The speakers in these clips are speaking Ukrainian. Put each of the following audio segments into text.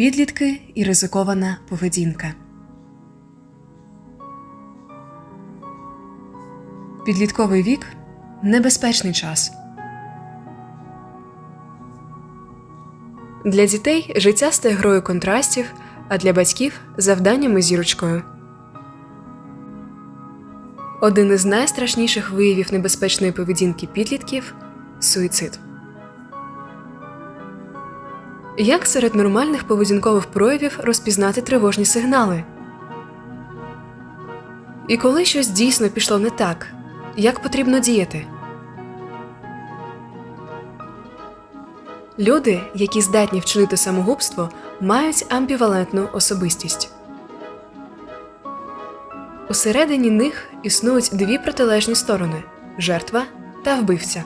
Підлітки і ризикована поведінка. Підлітковий вік небезпечний час. Для дітей життя стає грою контрастів, а для батьків завданнями зірочкою. Один із найстрашніших виявів небезпечної поведінки підлітків суїцид. Як серед нормальних поведінкових проявів розпізнати тривожні сигнали? І коли щось дійсно пішло не так, як потрібно діяти? Люди, які здатні вчинити самогубство, мають амбівалентну особистість. Усередині них існують дві протилежні сторони жертва та вбивця.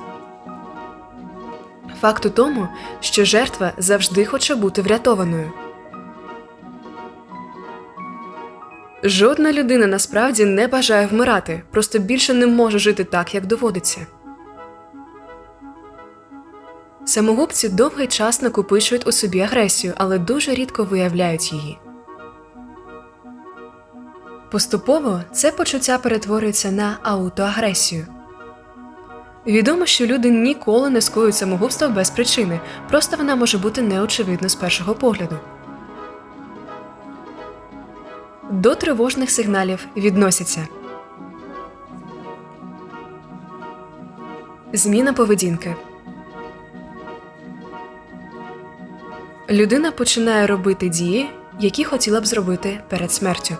Факт у тому, що жертва завжди хоче бути врятованою. Жодна людина насправді не бажає вмирати, просто більше не може жити так, як доводиться. Самогубці довгий час накопичують у собі агресію, але дуже рідко виявляють її. Поступово це почуття перетворюється на аутоагресію. Відомо, що люди ніколи не скоюють самогубство без причини, просто вона може бути неочевидна з першого погляду. До тривожних сигналів відносяться Зміна поведінки. Людина починає робити дії, які хотіла б зробити перед смертю.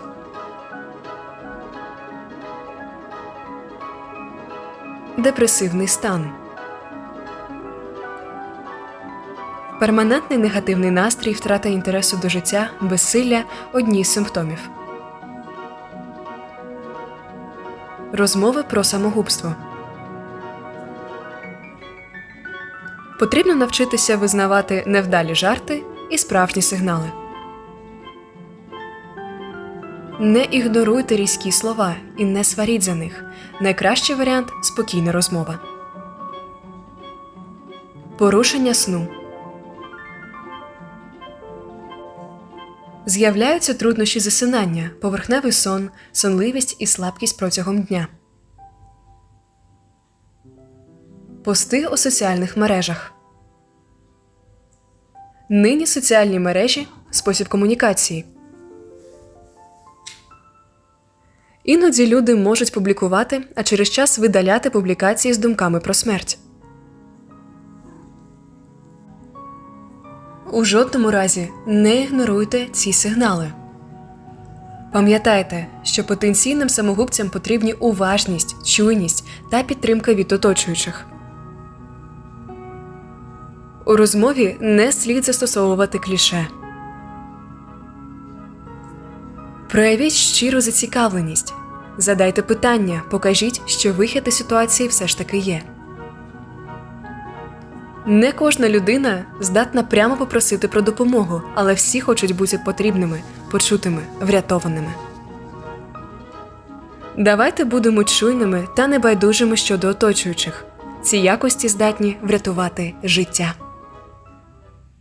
Депресивний стан. Перманентний негативний настрій, втрата інтересу до життя, безсилля одні з симптомів. Розмови про самогубство. Потрібно навчитися визнавати невдалі жарти і справжні сигнали. Не ігноруйте різкі слова і не сваріть за них. Найкращий варіант спокійна розмова. Порушення сну. З'являються труднощі засинання, поверхневий сон, сонливість і слабкість протягом дня. Пости у соціальних мережах. Нині соціальні мережі спосіб комунікації. Іноді люди можуть публікувати, а через час видаляти публікації з думками про смерть. У жодному разі не ігноруйте ці сигнали. Пам'ятайте, що потенційним самогубцям потрібні уважність, чуйність та підтримка від оточуючих. У розмові не слід застосовувати кліше. Проявіть щиру зацікавленість. Задайте питання, покажіть, що вихід із ситуації все ж таки є. Не кожна людина здатна прямо попросити про допомогу, але всі хочуть бути потрібними, почутими, врятованими. Давайте будемо чуйними та небайдужими щодо оточуючих. Ці якості здатні врятувати життя.